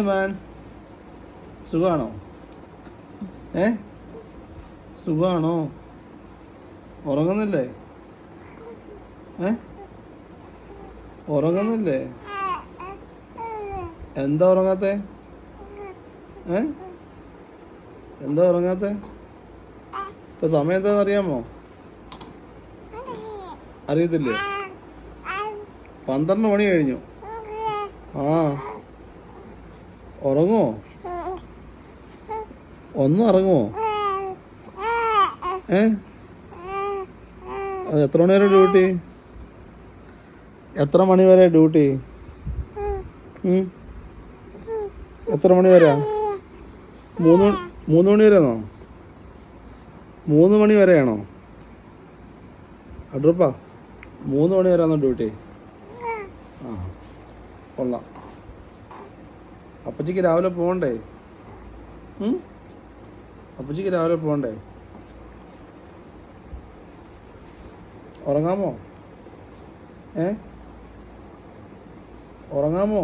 മാൻ? സുഖാണോ? ഏ? സുഖാണോ? ഉറങ്ങുന്നില്ലേ? ഏ? ഉറങ്ങുന്നില്ലേ? എന്താ ഉറങ്ങാത്തെ? ഏ? എന്താ ഉറങ്ങാത്തെ? ഇപ്പൊ സമയം എന്താന്ന് അറിയാമോ? അറിയത്തില്ലേ? പന്ത്രണ്ട് മണി കഴിഞ്ഞു. ആ. ഉറങ്ങുമോ ഒന്നും ഇറങ്ങുമോ ഏ? അത് എത്ര മണി വരെ ഡ്യൂട്ടി? എത്ര മണി വരെ ഡ്യൂട്ടി? എത്ര മണി വരെ മൂന്ന് മൂന്ന് മണി വരെയാണോ മൂന്ന് മണി വരെയാണോ അഡ്രപ്പാ മൂന്ന് മണി വരെയാണോ ഡ്യൂട്ടി? ആ കൊള്ളാം. അപ്പച്ചിക്ക് രാവിലെ പോകണ്ടേ? അപ്പച്ചിക്ക് രാവിലെ പോകണ്ടേ? ഉറങ്ങാമോ? ഏ? ഉറങ്ങാമോ?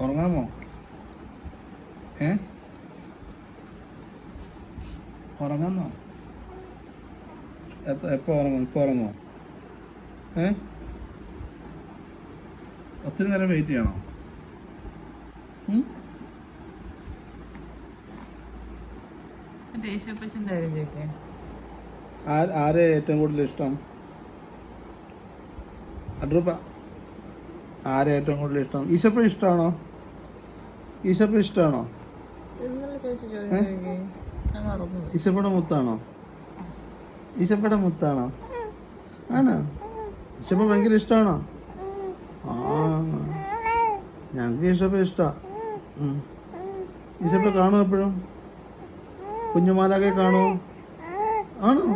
ഉറങ്ങാമോ? ഏ? ഉറങ്ങാന്നോ? എപ്പോൾ ഉറങ്ങും ഇപ്പോൾ ഉറങ്ങുമോ ഏ? ഒത്തിരി നേരം വെയിറ്റ് ചെയ്യണോ? ആരെ ഏറ്റവും കൂടുതൽ ഇഷ്ടം? അഡ്രൂപ്പ. ആരെ ഏറ്റവും കൂടുതൽ ഇഷ്ടം? ഈശപ്പ ഇഷ്ടമാണോ? ഈശപ്പ ഇഷ്ടമാണോ? ഈശപ്പയുടെ മുത്താണോ? ഈശപ്പയുടെ മുത്താണോ. ആണോ? ഈശപ്പ ഭയങ്കര ഇഷ്ടമാണോ ആ ഞങ്ങൾക്ക് ഈശപ്പ ഇഷ്ടാ. ഈശപ്പ കാണുമോ എപ്പോഴും? കുഞ്ഞുമാലാകെ കാണുമോ ആണോ?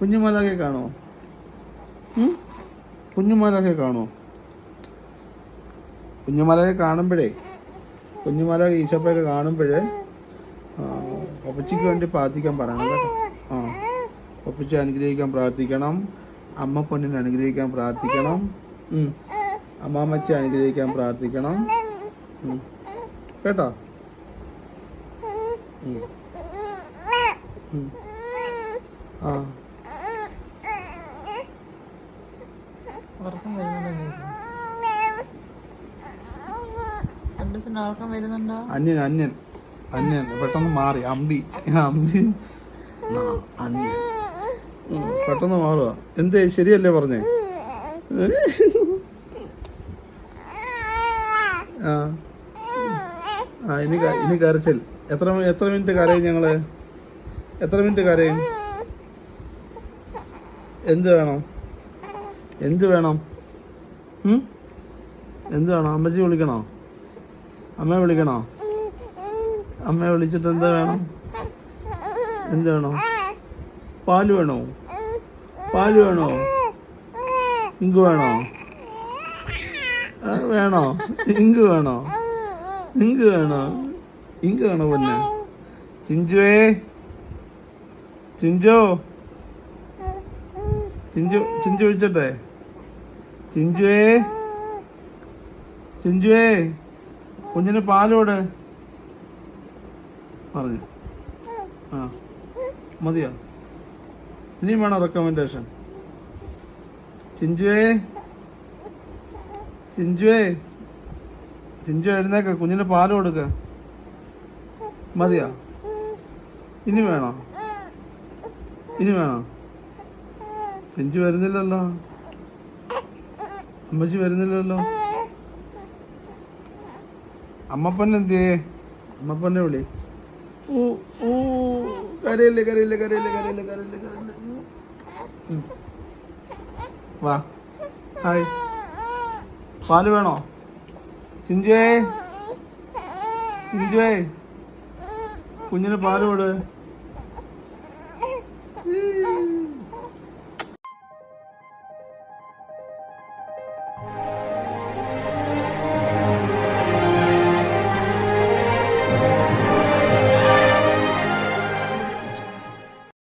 കുഞ്ഞുമാലാകെ കാണോ? കുഞ്ഞുമാലാകെ കാണുമോ കുഞ്ഞുമാലാകെ കാണുമ്പോഴേ കുഞ്ഞുമാല ഈശപ്പയൊക്കെ കാണുമ്പോഴേ പപ്പച്ചിക്ക് വേണ്ടി പ്രാർത്ഥിക്കാൻ പറയണം കേട്ടോ. ആ. പപ്പച്ചി അനുഗ്രഹിക്കാൻ പ്രാർത്ഥിക്കണം. അമ്മ പൊന്നിനെ അനുഗ്രഹിക്കാൻ പ്രാർത്ഥിക്കണം. അമ്മാമ്മച്ചി അനുഗ്രഹിക്കാൻ പ്രാർത്ഥിക്കണം. കേട്ടോ. ആ. അന്യൻ അന്യൻ. അന്യൻ. പെട്ടെന്ന് മാറി. അമ്പി. അമ്പി. അന്യൻ. പെട്ടെന്ന് മാറുക എന്തേ ശരിയല്ലേ പറഞ്ഞേ? ആ. ആ ഇനി ഇനി കരച്ചിൽ. എത്ര എത്ര മിനിറ്റ് കരയും ഞങ്ങൾ? എത്ര മിനിറ്റ് കരയും? എന്ത് വേണം? എന്ത് വേണം? എന്ത് വേണം? അമ്മച്ചി വിളിക്കണോ? അമ്മയെ വിളിക്കണോ? അമ്മയെ വിളിച്ചിട്ട് എന്താ വേണം? എന്ത് വേണോ? പാൽ വേണോ? പാൽ വേണോ? ഇങ്ക് വേണോ? വേണോ? ഇങ്ക് വേണോ? ഇങ്ക് വേണോ? ഇങ്ക് വേണോ പൊന്നെ? ചിഞ്ചുവേ? ചിഞ്ചോ? ചിഞ്ചു ചിഞ്ചു വിളിച്ചട്ടെ? ചിഞ്ചുവേ? ചിഞ്ചുവേ? കുഞ്ഞിന് പാലോട്? പറഞ്ഞു. ആ മതിയോ? ഇനിയും വേണോ റെക്കമെൻഡേഷൻ ചിഞ്ചുവേ? ചിഞ്ചുവേ? ചിഞ്ചു എഴുന്നേക്ക കുഞ്ഞിന് പാൽ കൊടുക്ക. മതിയോ? ഇനി വേണോ? ഇനി വേണോ? ചിഞ്ചു വരുന്നില്ലല്ലോ. അമ്മച്ചി വരുന്നില്ലല്ലോ. അമ്മപ്പന്നെ എന്തിയേ? അമ്മപ്പന്നെ വിളി. ഊ ഊ കരയില്ലേ കരയില്ലേ കരയില്ലേ കരയില്ലേ കരയില്ലേ കരയില്ലേ. വാ. ഹായ്. പാൽ വേണോ? ചിഞ്ചുവേ. ചിഞ്ചുവേ. കുഞ്ഞിന് പാൽ കൊടു.